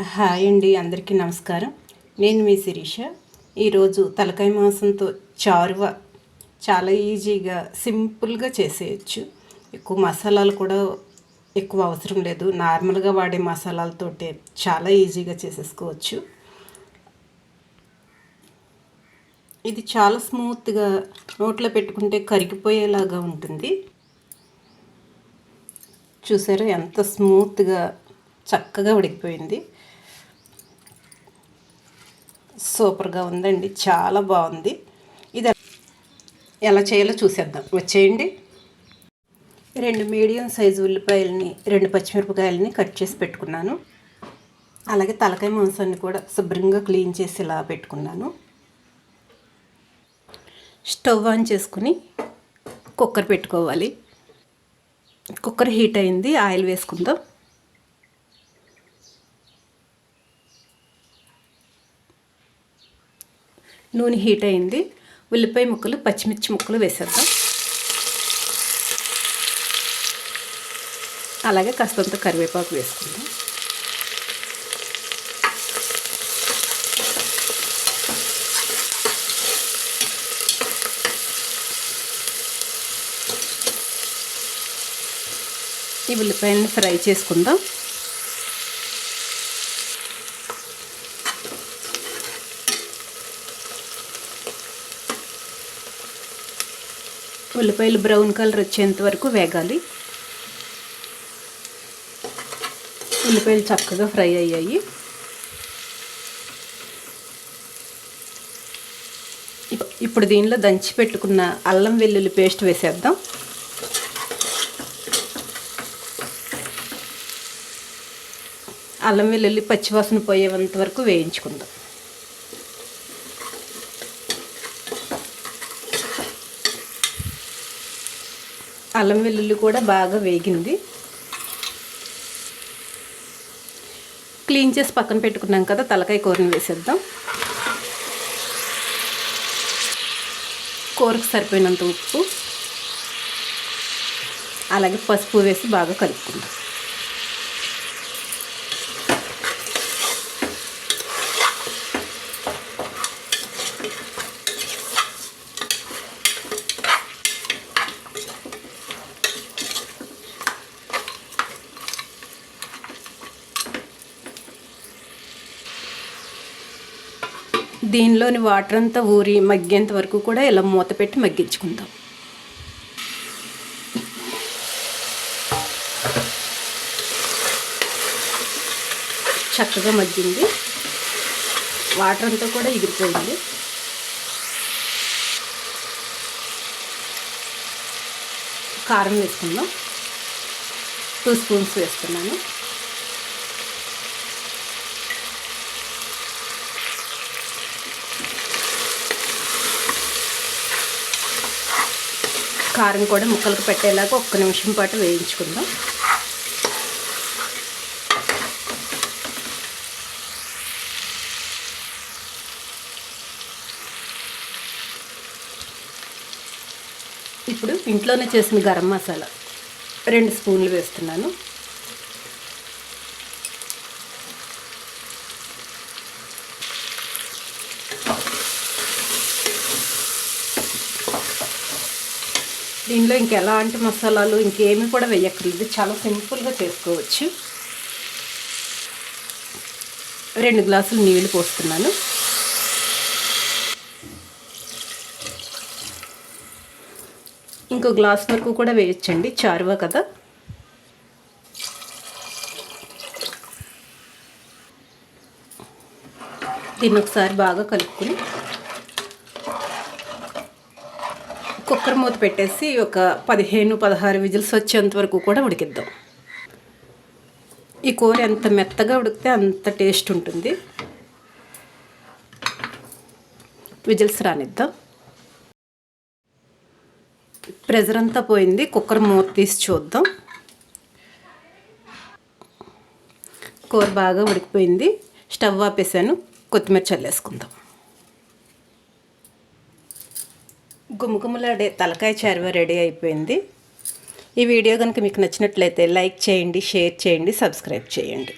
Hi అండి అందరికీ నమస్కారం. నేను మీ శిరీష. ఈరోజు తలకాయ మాంసంతో చారువ చాలా ఈజీగా సింపుల్గా చేసేయచ్చు. ఎక్కువ మసాలాలు కూడా ఎక్కువ అవసరం లేదు. నార్మల్గా వాడే మసాలాలతోటే చాలా ఈజీగా చేసేసుకోవచ్చు. ఇది చాలా స్మూత్గా నోట్లో పెట్టుకుంటే కరిగిపోయేలాగా ఉంటుంది. చూసారా ఎంత స్మూత్గా చక్కగా ఉడికిపోయింది. సూపర్గా ఉందండి. చాలా బాగుంది. ఇది ఎలా చేయాలో చూసేద్దాం. వచ్చేయండి రెండు మీడియం సైజు ఉల్లిపాయలని రెండు పచ్చిమిరపకాయలని కట్ చేసి పెట్టుకున్నాను. అలాగే తలకాయ మాంసాన్ని కూడా శుభ్రంగా క్లీన్ చేసి ఇలా పెట్టుకున్నాను. స్టవ్ ఆన్ చేసుకుని కుక్కర్ పెట్టుకోవాలి. కుక్కర్ హీట్ అయింది. ఆయిల్ వేసుకుందాం. నూనె హీట్ అయింది. ఉల్లిపాయ ముక్కలు పచ్చిమిర్చి ముక్కలు వేసేద్దాం. అలాగే కాస్తంత కరివేపాకు వేసుకుందాం. ఈ ఉల్లిపాయలను ఫ్రై చేసుకుందాం. ఉల్లిపాయలు బ్రౌన్ కలర్ వచ్చేంత వరకు వేగాలి. ఉల్లిపాయలు చక్కగా ఫ్రై అయ్యాయి. ఇప్పుడు దీనిలో దంచి పెట్టుకున్న అల్లం వెల్లుల్లి పేస్ట్ వేసేద్దాం. అల్లం వెల్లుల్లి పచ్చివాసన పోయేంత వరకు వేయించుకుందాం. అల్లం వెల్లుల్లి కూడా బాగా వేగింది. క్లీన్ చేసి పక్కన పెట్టుకున్నాం కదా తలకాయ కూరని వేసేద్దాం. కూరకు సరిపోయినంత ఉప్పు అలాగే పసుపు వేసి బాగా కలుపుకుందాం. దీనిలోని వాటర్ అంతా ఊరి మగ్గేంత వరకు కూడా ఇలా మూత పెట్టి మగ్గించుకుందాం. చక్కగా మగ్గింది. వాటర్ అంతా కూడా ఎగిరిపోయింది. కారం వేసుకుందాం. టూ స్పూన్స్ వేస్తున్నాను. కారం కూడా ముక్కలకు పెట్టేలాగా ఒక్క నిమిషం పాటు వేయించుకుందాం. ఇప్పుడు ఇంట్లోనే చేసిన గరం మసాలా రెండు స్పూన్లు వేస్తున్నాను. దీనిలో ఇంకెలాంటి మసాలాలు ఇంకేమి కూడా వేయక్కర్లేదు. చాలా సింపుల్గా చేసుకోవచ్చు. రెండు గ్లాసులు నీళ్ళు పోస్తున్నాను. ఇంకో గ్లాస్ వరకు కూడా వేయచ్చండి. చారువా కదా. దీన్ని ఒకసారి బాగా కలుపుకుని కుక్కర్ మూత పెట్టేసి ఒక పదిహేను పదహారు విజిల్స్ వచ్చేంత వరకు కూడా ఉడికిద్దాం. ఈ కూర ఎంత మెత్తగా ఉడికితే అంత టేస్ట్ ఉంటుంది. విజిల్స్ రానిద్దాం. ప్రెజర్ అంతా పోయింది. కుక్కర్ మూత తీసి చూద్దాం. కూర బాగా ఉడికిపోయింది. స్టవ్ ఆపేసాను. కొత్తిమీర చల్లేసుకుందాం. గుమగుమలాడే తలకాయ చారువ రెడీ అయిపోయింది. ఈ వీడియో కనుక మీకు నచ్చినట్లయితే లైక్ చేయండి షేర్ చేయండి సబ్స్క్రైబ్ చేయండి.